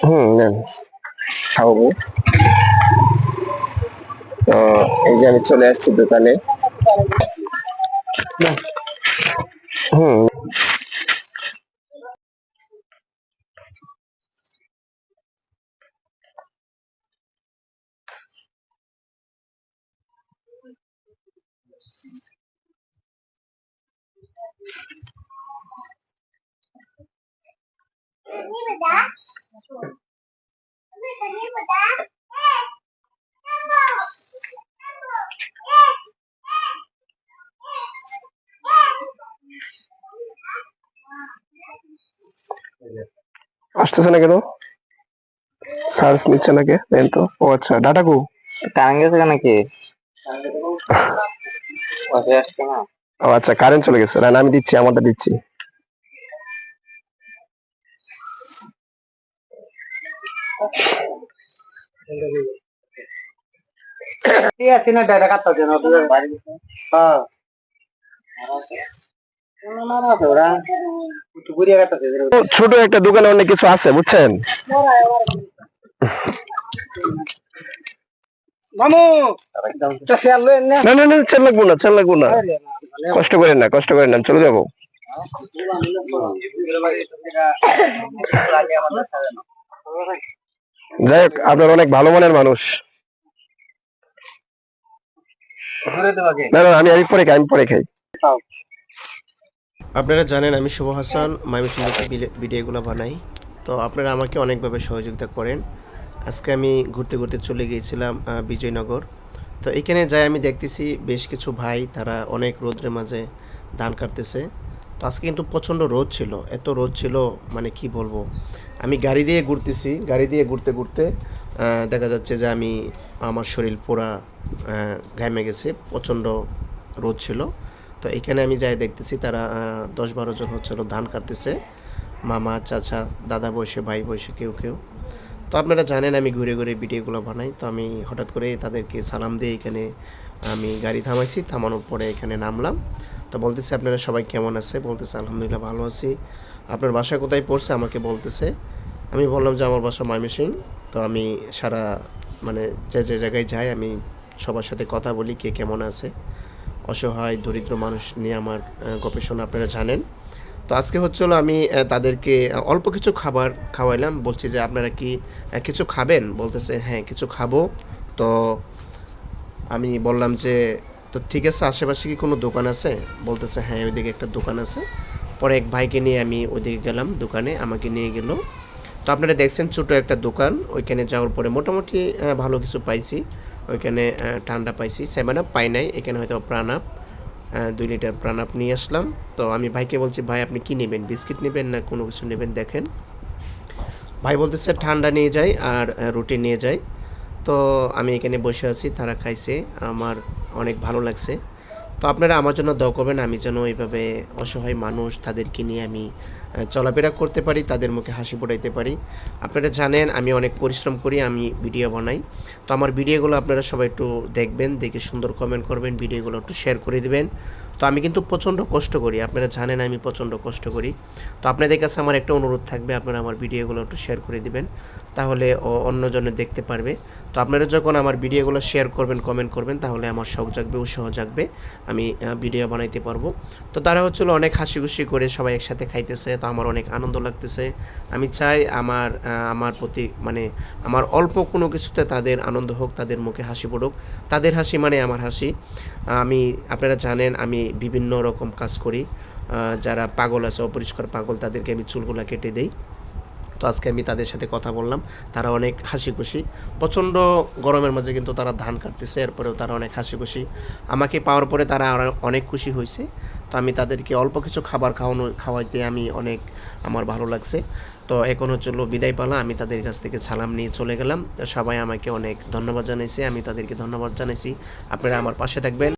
হুম নেন এই যে আমি চলে আসছি দোকানে। হুম। আসতেছে না কেন সার্চ নিচ্ছে না কে দেন তো। ও আচ্ছা ডাটা কো কারেন্ট গেছে কেন কি বসে ও আচ্ছা কারেন্ট চলে গেছে। না না, আমি দিচ্ছি আমারটা দিচ্ছি। না ডাটা কাটতে দেন হ্যাঁ। ছোট একটা দোকানে অনেক কিছু আছে বুঝছেন? মামু তো শেয়ার লই না? না না না চেল লাগবো না চেল লাগবো না। কষ্ট করেন না কষ্ট করেন না চলে যাব। যাই হোক আপনার অনেক ভালো মনের মানুষ। না না আমি আমি পরে খাই আমি পরে খাই। আপনারা জানেন আমি শুভ হাসান থেকে ভিডিওগুলো বানাই। তো আপনারা আমাকে অনেকভাবে সহযোগিতা করেন। আজকে আমি ঘুরতে ঘুরতে চলে গিয়েছিলাম আহ, বিজয়নগর। তো এখানে যাই আমি দেখতেছি বেশ কিছু ভাই তারা অনেক রোদ্রের মাঝে ধান কাটতেছে। তো আজকে কিন্তু প্রচণ্ড রোদ ছিল, এত রোদ ছিল মানে কি বলব? আমি গাড়ি দিয়ে ঘুরতেছি, গাড়ি দিয়ে ঘুরতে ঘুরতে দেখা যাচ্ছে যে আমি, আমার শরীর পুরা ঘামে গেছে, প্রচণ্ড রোদ ছিল। তো এখানে আমি যাই দেখতেছি, তারা দশ বারো জন হচ্ছিল ধান কাটতেছে। মামা, চাচা, দাদা বসে, ভাই বসে, কেউ কেউ। তো আপনারা জানেন আমি ঘুরে ঘুরে ভিডিওগুলো বানাই, তো আমি হঠাৎ করে তাদেরকে সালাম দিয়ে এখানে আমি গাড়ি থামাইছি, থামানোর পরে এখানে নামলাম। তো বলতেছে, আপনারা সবাই কেমন আছে? বলতেছে, আলহামদুলিল্লাহ ভালো আছি। আপনার বাসা কোথায় পড়ছে? আমাকে বলতেছে। আমি বললাম যে, আমার বাসা ময়মনসিং তো আমি সারা মানে যে যে জায়গায় যাই, আমি সবার সাথে কথা বলি, কে কেমন আছে। অসহায়, দরিদ্র মানুষ নিয়ে আমার গবেষণা আপনারা জানেন। তো আজকে হচ্ছিল আমি তাদেরকে অল্প কিছু খাবার খাওয়াইলাম। বলছি যে, আপনারা কি কিছু খাবেন? বলতেছে হ্যাঁ কিছু খাব। তো আমি বললাম যে তো ঠিক আছে, আশেপাশে কি কোনো দোকান আছে? বলতেছে হ্যাঁ ওইদিকে একটা দোকান আছে। পরে এক ভাইকে নিয়ে আমি ওইদিকে গেলাম দোকানে, আমাকে নিয়ে গেল। তো আপনারা দেখছেন ছোটো একটা দোকান, ওইখানে যাওয়ার পরে মোটামুটি ভালো কিছু পাইছি। ওইখানে ঠান্ডা পাইছি। সেভেন আপ পাই নাই, এখানে হয়তো প্রাণ আপ দুই লিটার প্রাণ আপ নিয়ে আসলাম। তো আমি ভাইকে বলছি, ভাই, আপনি কি নেবেন, বিস্কিট নেবেন না কোনো কিছু নেবেন, দেখেন? ভাই বলতেছে, ঠান্ডা নিয়ে যাই আর রুটি নিয়ে যাই। তো আমি এখানে বসে আছি, তারা খাইছে। আমার অনেক ভালো লাগছে। তো আপনারা আমার জন্য দোয়া করবেন, আমি যেন এইভাবে অসহায় মানুষ তাদেরকে নিয়ে আমি চলাফেরা করতে পারি, তাদের মুখে হাসি ফোটাইতে পারি। আপনারা জানেন, আমি অনেক পরিশ্রম করি, আমি ভিডিও বানাই। তো আমার ভিডিওগুলো আপনারা সবাই একটু দেখবেন, দেখে সুন্দর কমেন্ট করবেন, ভিডিওগুলো একটু শেয়ার করে দেবেন। তো আমি কিন্তু প্রচণ্ড কষ্ট করি, আপনারা জানেন আমি প্রচণ্ড কষ্ট করি। তো আপনাদের কাছে আমার একটা অনুরোধ থাকবে, আপনারা আমার ভিডিওগুলো একটু শেয়ার করে দিবেন, তাহলে অন্যজনে দেখতে পারবে। তো আপনারা যখন আমার ভিডিওগুলো শেয়ার করবেন কমেন্ট করবেন, তাহলে আমার শখ জাগবে উৎসাহ জাগবে। আমি ভিডিও বানাইতে পারব। তো তারা হচ্ছিল অনেক হাসি খুশি করে সবাই একসাথে খাইতেছে, তো আমার অনেক আনন্দ লাগতেছে। আমি চাই আমার আমার প্রতি মানে আমার অল্প কোনো কিছুতে তাদের আনন্দ হোক, তাদের মুখে হাসি পড়ুক। তাদের হাসি মানে আমার হাসি। আমি, আপনারা জানেন, আমি বিভিন্ন রকম কাজ করি। যারা পাগল আছে, অপরিষ্কার পাগল, তাদেরকে আমি চুলগুলা কেটে দেই। তো আজকে আমি তাদের সাথে কথা বললাম। তারা অনেক হাসি খুশি প্রচণ্ড গরমের মাঝে কিন্তু তারা ধান কাটতেছে, এরপরেও তারা অনেক হাসি খুশি আমাকে পাওয়ার পরে তারা অনেক খুশি হয়েছে তো আমি তাদেরকে অল্প কিছু খাবার খাওয়ানো, খাওয়াইতে আমি অনেক আমার ভালো লাগছে। তো এখন হচ্ছিল বিদায় পালা আমি তাদের কাছ থেকে সালাম নিয়ে চলে গেলাম। সবাই আমাকে অনেক ধন্যবাদ জানাইছে। আমি তাদেরকে ধন্যবাদ জানাইছি। আপনারা আমার পাশে থাকবেন।